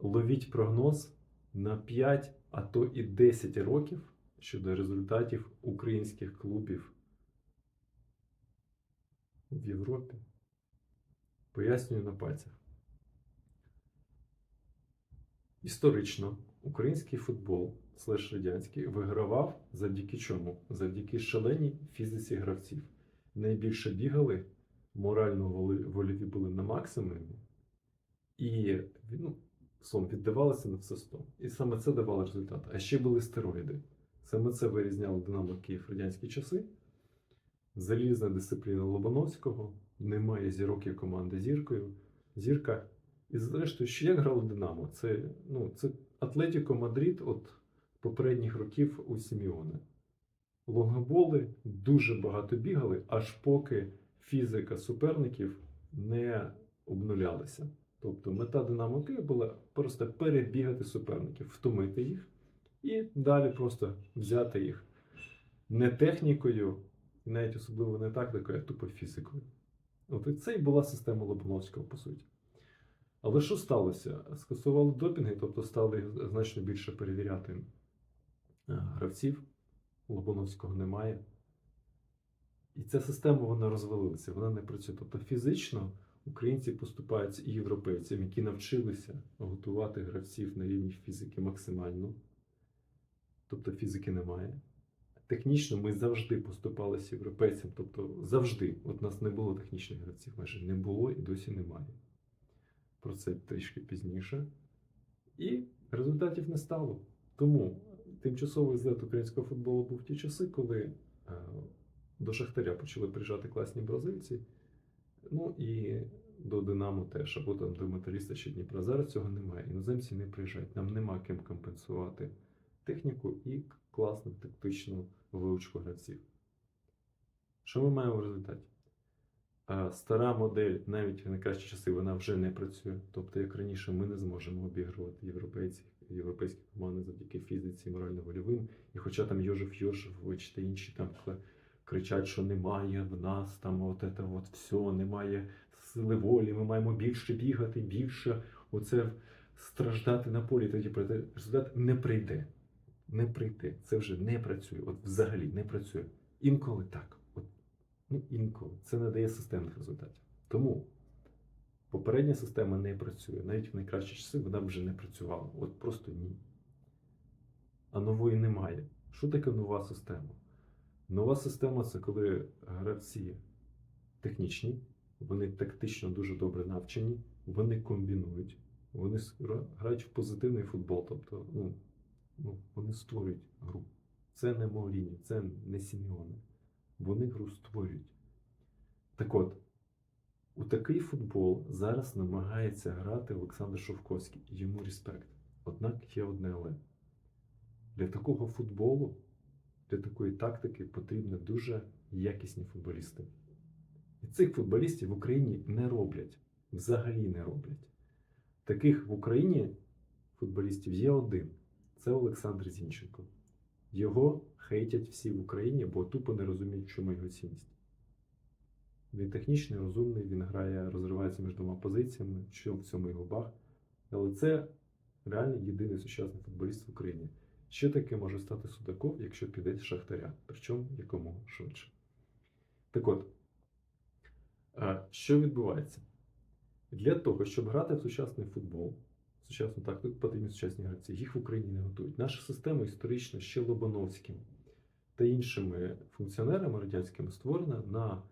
ловіть прогноз на 5, а то і 10 років щодо результатів українських клубів в Європі. Пояснюю на пальцях. Історично український футбол слеш радянський вигравав завдяки чому? Завдяки шаленій фізиці гравців. Найбільше бігали, морально вольові були на максимумі, і ну, словом, віддавалося на все 100. І саме це давало результат. А ще були стероїди. Саме це вирізняло Динамо Київ радянські часи. Залізна дисципліна Лобановського, немає зірок є команда зіркою. Зірка. І зрештою, що як грало Динамо? Це, ну, це Атлетіко Мадрид от попередніх років у Сіміоне. Лонгоболи дуже багато бігали, аж поки фізика суперників не обнулялася. Тобто мета Динамо Київ була просто перебігати суперників, втомити їх і далі просто взяти їх не технікою, і навіть особливо не тактикою, а тупо фізикою. От і це і була система Лобановського, по суті. Але що сталося? Скасували допінги, тобто стали значно більше перевіряти е, гравців. Лобановського немає. І ця система вона розвалилася, вона не працює. Тобто фізично українці поступаються і європейцям, які навчилися готувати гравців на рівні фізики максимально. Тобто фізики немає. Технічно ми завжди поступалися європейцям, тобто завжди. От нас не було технічних гравців, майже не було і досі немає. Про це трішки пізніше. І результатів не стало. Тому тимчасовий злет українського футболу був в ті часи, коли е, до Шахтаря почали приїжджати класні бразильці. Ну і до Динамо теж, або там до Металіста чи Дніпра. Зараз цього немає. Іноземці не приїжджають. Нам нема ким компенсувати техніку і класну тактичну вилучку гравців. Що ми маємо в результаті? Стара модель, навіть в найкращі часи, вона вже не працює. Тобто, як раніше, ми не зможемо обігрувати європейців, європейські команди завдяки фізиці, морально-вольовим. І хоча там Йожев Йожевич та інші там кричать, що немає в нас там от це от все, немає сили волі, ми маємо більше бігати, більше оце страждати на полі. Тоді результат не прийде. Не прийде. Це вже не працює. От взагалі не працює. Інколи так. От, ну, інколи. Це не дає системних результатів. Тому попередня система не працює. Навіть в найкращі часи вона вже не працювала. От просто ні. А нової немає. Що таке нова система? Нова система це коли гравці технічні, вони тактично дуже добре навчені, вони комбінують, вони грають в позитивний футбол, тобто ну, ну, вони створюють гру. Це не Мауріні, це не Сіміоне. Вони гру створюють. Так от, у такий футбол зараз намагається грати Олександр Шовковський. Йому респект. Однак є одне але. Для такого футболу, для такої тактики потрібні дуже якісні футболісти. І цих футболістів в Україні не роблять. Взагалі не роблять. Таких в Україні футболістів є один. Це Олександр Зінченко. Його хейтять всі в Україні, бо тупо не розуміють, в чому його цінність. Він технічний, розумний, він грає, розривається між двома позиціями, що в цьому його баг. Але це реально єдиний сучасний футболіст в Україні. Ще таке може стати Судаков, якщо піде з Шахтаря, причому якомога швидше. Так от, що відбувається? Для того, щоб грати в сучасний футбол, сучасну тактику потрібні сучасні гравці, їх в Україні не готують. Наша система історично ще Лобановським та іншими функціонерами радянськими створена на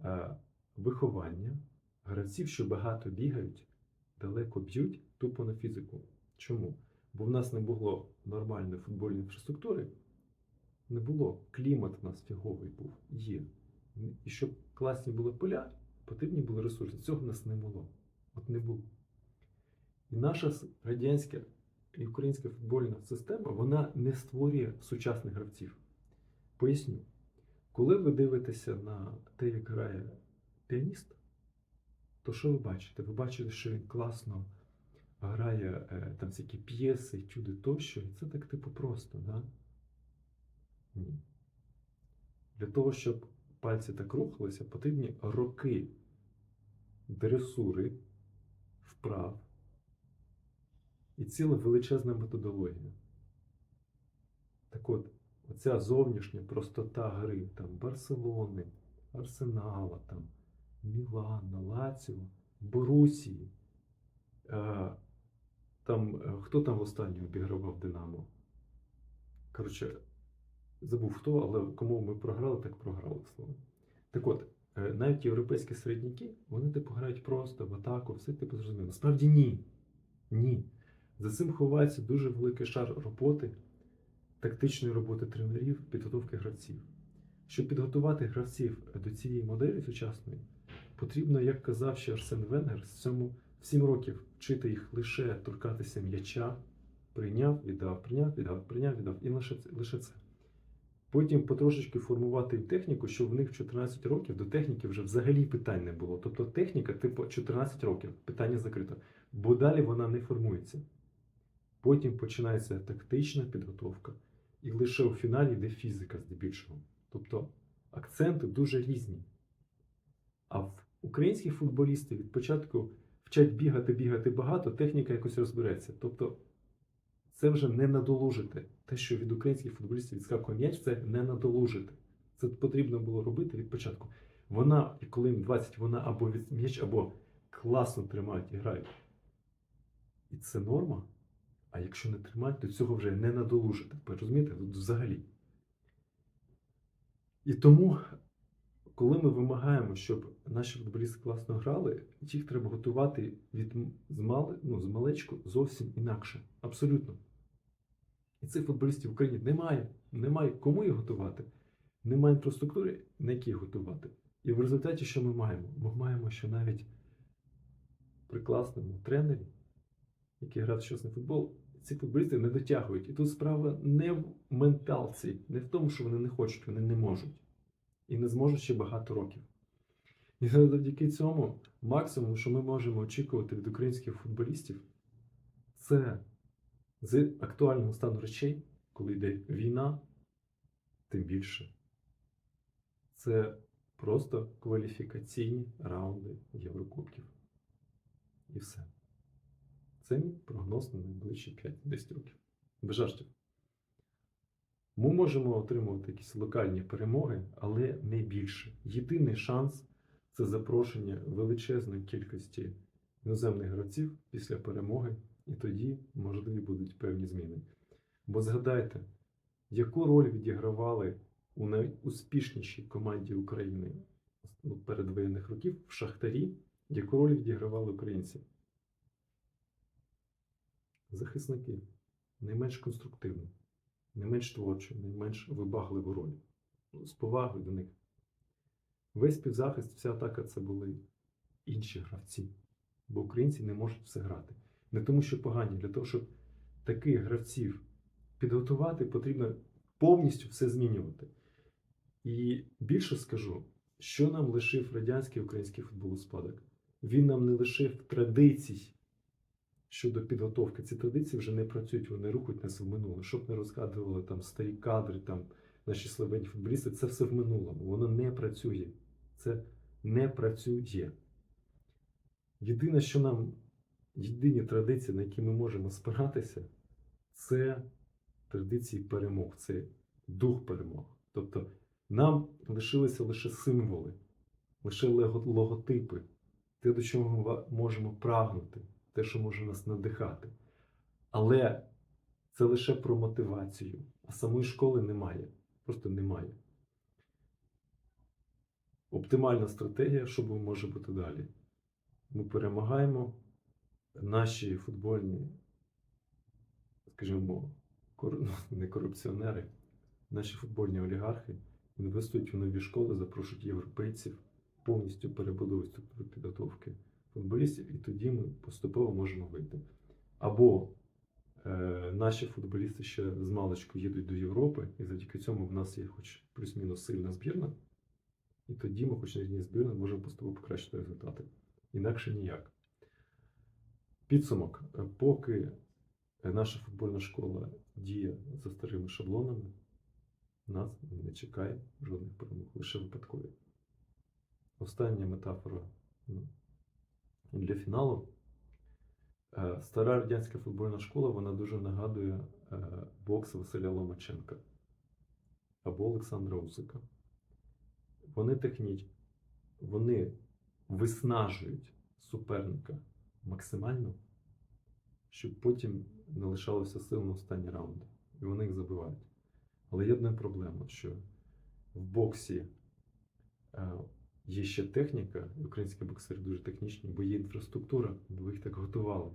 е, виховання гравців, що багато бігають, далеко б'ють, тупо на фізику. Чому? Бо в нас не було нормальної футбольної інфраструктури, не було. Клімат в нас фіговий був, є. І щоб класні були поля, потрібні були ресурси. Цього в нас не було. От не було. І наша радянська і українська футбольна система вона не створює сучасних гравців. Поясню, коли ви дивитеся на те, як грає піаніст, то що ви бачите? Ви бачите, що він класно грає е, там всякі п'єси, етюди тощо, і це так типу просто, да? Ні. Для того, щоб пальці так рухалися, потрібні роки дресури, вправ, і ціла величезна методологія. Так от, оця зовнішня простота гри там Барселони, Арсенала, там, Мілана, Лаціо, Борусії. Е, там, е, хто там останнього обігравав Динамо? Коротше, забув хто, але кому ми програли, так програли слово. Так от, е, навіть європейські середняки, вони типу грають просто в атаку, все типу зрозуміло. Насправді ні. Ні. За цим ховається дуже великий шар роботи, тактичної роботи тренерів, підготовки гравців. Щоб підготувати гравців до цієї моделі сучасної, потрібно, як казав ще Арсен Венгер, з цьому в 7 років вчити їх лише торкатися м'яча, прийняв, віддав, прийняв, віддав, прийняв, віддав, і лише, це- лише це. Потім потрошечки формувати техніку, що в них в 14 років до техніки вже взагалі питань не було. Тобто техніка, типу 14 років, питання закрито. Бо далі вона не формується. Потім починається тактична підготовка, і лише у фіналі йде фізика здебільшого. Тобто акценти дуже різні. А в українські футболісти від початку вчать бігати, бігати багато, техніка якось розбереться. Тобто це вже не надолужити. Те, що від українських футболістів відскакує м'яч, це не надолужити. Це потрібно було робити від початку. Вона, і коли їм 20, вона або від м'яч, або класно тримають і грають. І це норма. А якщо не тримають, то цього вже не надолужити. Розумієте? Взагалі. І тому, коли ми вимагаємо, щоб наші футболісти класно грали, їх треба готувати від з, ну, з малечку зовсім інакше. Абсолютно. І цих футболістів в Україні немає. Немає кому їх готувати. Немає інфраструктури, на якій готувати. І в результаті, що ми маємо? Ми маємо, що навіть при класному тренері, який грав сучасний футбол, ці футболісти не дотягують. І тут справа не в менталці, не в тому, що вони не хочуть, вони не можуть. І не зможуть ще багато років. І завдяки цьому максимум, що ми можемо очікувати від українських футболістів, це з актуального стану речей, коли йде війна, тим більше. Це просто кваліфікаційні раунди Єврокубків. І все. Це мій прогноз на найближчі 5-10 років. Жартів. Ми можемо отримувати якісь локальні перемоги, але не більше. Єдиний шанс це запрошення величезної кількості іноземних гравців після перемоги, і тоді можливі будуть певні зміни. Бо згадайте, яку роль відігравали у найуспішнішій команді України ну, передвоєнних років в Шахтарі, яку роль відігравали українці? Захисники не менш конструктивно, не менш творчо, не менш вибагливу роль. Ну, З повагою до них. Весь півзахист, вся атака це були інші гравці. Бо українці не можуть все грати. Не тому, що погані, для того, щоб таких гравців підготувати, потрібно повністю все змінювати. І більше скажу, що нам лишив радянський український футбол у спадок. Він нам не лишив традицій щодо підготовки. Ці традиції вже не працюють, вони рухають нас в минуле. Щоб не розкадували там старі кадри, там наші славені футболісти, це все в минулому. Воно не працює. Це не працює. Єдине, що нам, єдині традиції, на які ми можемо спиратися, це традиції перемог, це дух перемог. Тобто нам лишилися лише символи, лише логотипи, те, до чого ми можемо прагнути, те, що може нас надихати. Але це лише про мотивацію, а самої школи немає. Просто немає. Оптимальна стратегія, що може бути далі. Ми перемагаємо наші футбольні, скажімо, ну, не корупціонери, наші футбольні олігархи інвестують в нові школи, запрошують європейців, повністю перебудовують структуру підготовки футболістів, і тоді ми поступово можемо вийти. Або е, наші футболісти ще з маличку їдуть до Європи, і завдяки цьому в нас є хоч плюс-мінус сильна збірна, і тоді ми, хоч на рівні збірна, можемо поступово покращити результати. Інакше ніяк. Підсумок. Е, Поки наша футбольна школа діє за старими шаблонами, нас не чекає жодних перемог, лише випадкові. Остання метафора ну, для фіналу. Е, Стара радянська футбольна школа вона дуже нагадує е, бокс Василя Ломаченка або Олександра Усика. Вони технічні, вони виснажують суперника максимально, щоб потім не лишалося сил на останні раунди. І вони їх забивають. Але є одна проблема, що в боксі е, є ще техніка, українські боксери дуже технічні, бо є інфраструктура, бо їх так готували.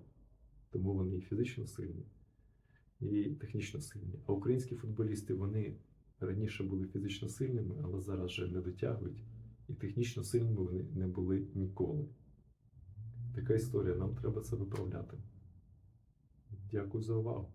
Тому вони і фізично сильні, і технічно сильні. А українські футболісти вони раніше були фізично сильними, але зараз вже не дотягують. І технічно сильними вони не були ніколи. Така історія, нам треба це виправляти. Дякую за увагу.